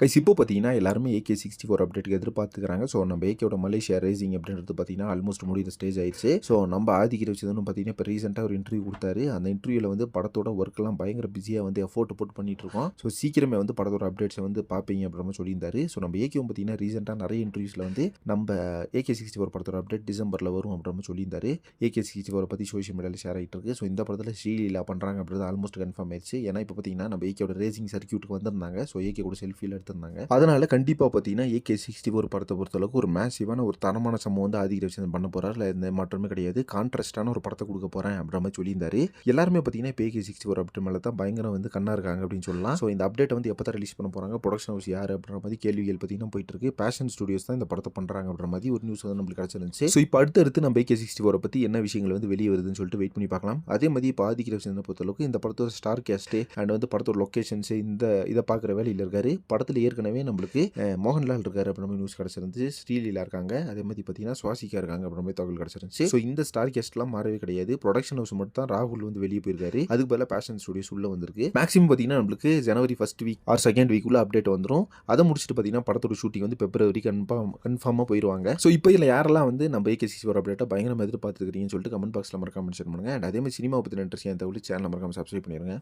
Guys இப்போ பார்த்தீங்கன்னா எல்லாருமே ஏகே சிக்ஸ்டி ஃபோர் அப்டேட்டுக்கு எதிர்பார்த்துக்கிறாங்க. ஸோ நம்ம ஏகேவோட மலேசியா ரேசிங் அப்படின்றது பார்த்தீங்கன்னா ஆல்மோஸ்ட் முடிகிற ஸ்டேஜ் ஆயிடுச்சு. ஸோ நம்ம ஆதிக்கிற வச்சதுன்னு பார்த்தீங்கன்னா இப்போ ரீசெண்டாக ஒரு இன்டர்வியூ கொடுத்தாரு. அந்த இன்டர்வியூவில் வந்து படத்தோட ஒர்க்கெல்லாம் பயங்கர பிஸியாக வந்து எஃபோர்ட் போட்டு பண்ணிட்டு இருக்கோம். ஸோ சீக்கிரமே வந்து படத்தோட அப்டேட்ஸை வந்து பார்ப்பீங்க அப்படின்னு சொல்லியிருந்தாரு. ஸோ நம்ம ஏகேவும் பார்த்தீங்கன்னா ரீசெண்டாக நிறைய இன்டர்வியூஸில் வந்து நம்ம ஏகே சிக்ஸ்டி ஃபோர் படத்தோட அப்டேட் டிசம்பரில் வரும் அப்படின்னு சொல்லியிருந்தாரு. ஏகே சிக்ஸ்டி ஃபோரை பற்றி சோஷியல் மீடியாவில் ஷேர் ஆகிட்டு இருக்கு. ஸோ இந்த படத்தில் ஸ்ரீலீலா பண்ணுறாங்க அப்படின்றது ஆல்மோஸ்ட் கன்ஃபார்ம் ஆயிடுச்சு. ஏன்னா இப்போ பார்த்தீங்கன்னா நம்ம ஏகேவோட ரேசிங் சர்க்கியூட்டுக்கு வந்திருந்தாங்க. ஸோ ஏகே கூட செல்ஃபியில் எடுத்து எடுத்திருந்தாங்க அதனால கண்டிப்பாக பார்த்தீங்கன்னா ஏகே சிக்ஸ்டி ஃபோர் படத்தை பொறுத்தளவுக்கு ஒரு மேசிவான ஒரு தரமான சம்பவம் வந்து ஆதிக்க ரவிச்சந்திரன் பண்ண போறாரு. இல்லை எந்த மாற்றமே கிடையாது. கான்ட்ராஸ்டான ஒரு படத்தை கொடுக்க போகிறேன் அப்படின்ற மாதிரி சொல்லியிருந்தாரு. எல்லாருமே பார்த்தீங்கன்னா இப்போ ஏகே சிக்ஸ்டி ஃபோர் அப்டேட் மேலே தான் பயங்கரம் வந்து கண்ணா இருக்காங்க அப்படின்னு சொல்லலாம். ஸோ இந்த அப்டேட் வந்து எப்போ தான் ரிலீஸ் பண்ண போகிறாங்க ப்ரொடக்ஷன் ஹவுஸ் யார் அப்படின்ற மாதிரி கேள்விகள் பார்த்தீங்கன்னா போயிட்டு இருக்கு. பேஷன் ஸ்டுடியோஸ் தான் இந்த படத்தை பண்ணுறாங்க அப்படின்ற மாதிரி ஒரு நியூஸ் வந்து நம்மளுக்கு கிடச்சிருந்துச்சு. ஸோ இப்போ அடுத்து அடுத்து நம்ம ஏகே சிக்ஸ்டி ஃபோரை பற்றி என்ன விஷயங்கள் வந்து வெளியே வருதுன்னு சொல்லிட்டு வெயிட் பண்ணி பார்க்கலாம். அதே மாதிரி இப்போ ஆதிக்க ரவிச்சந்திரன் பொறுத்தளவுக்கு இந்த படத்தோட ஸ்டார் கேஸ்ட்டு அண்ட் வந்து படத்தோட லொக்கேஷன்ஸ் இந்த இதை பார்க்குற வேலையில் இருக்காரு. படத்தில் ஏற்கனவே நம்மளுக்கு மோகன்லால் இருக்காரு அப்படின்ற மாதிரி நியூஸ் கிடச்சிருந்துச்சு. ஸ்ரீலீலா இருக்காங்க. அதே மாதிரி பார்த்தீங்கன்னா சுவாசிக்கா இருக்காங்க அப்படின்ற மாதிரி தகவல் கிடச்சிருந்துச்சு. ஸோ இந்த ஸ்டார் கேஸ்ட்லாம் மாறவே கிடையாது. ப்ரொடக்ஷன் ஹவுஸ் மட்டும் தான் ராகுல் வந்து வெளியே போயிருக்காரு. அதுக்கு பதிலாக பேஷன் ஸ்டுடியோஸ் உள்ள வந்திருக்கு. மேக்ஸிமம் பார்த்தீங்கன்னா நம்மளுக்கு ஜனவரி first week or second week உள்ள அப்டேட் வந்துடும் அதை முடிச்சுட்டு பார்த்தீங்கன்னா படத்தோட ஷூட்டிங் வந்து பிப்ரவரி கன்ஃபார்ம் கன்ஃபார்மாக போயிடுவாங்க ஸோ இப்போ இதில் யாரெல்லாம் வந்து நம்ம ஏகே ஒரு அப்டேட்டை பயங்கரமாக எதிர்பார்த்துருக்கீங்கன்னு சொல்லிட்டு கமெண்ட் பாக்ஸில் மறக்காம மென்ஷன் பண்ணுங்க. அண்ட் அதே மாதிரி சினிமா பற்றின இன்ட்ரெஸ்ட் தகவல் சேனல் மறக்காம சப்ஸ்கிரைப் பண்ணிடுங்க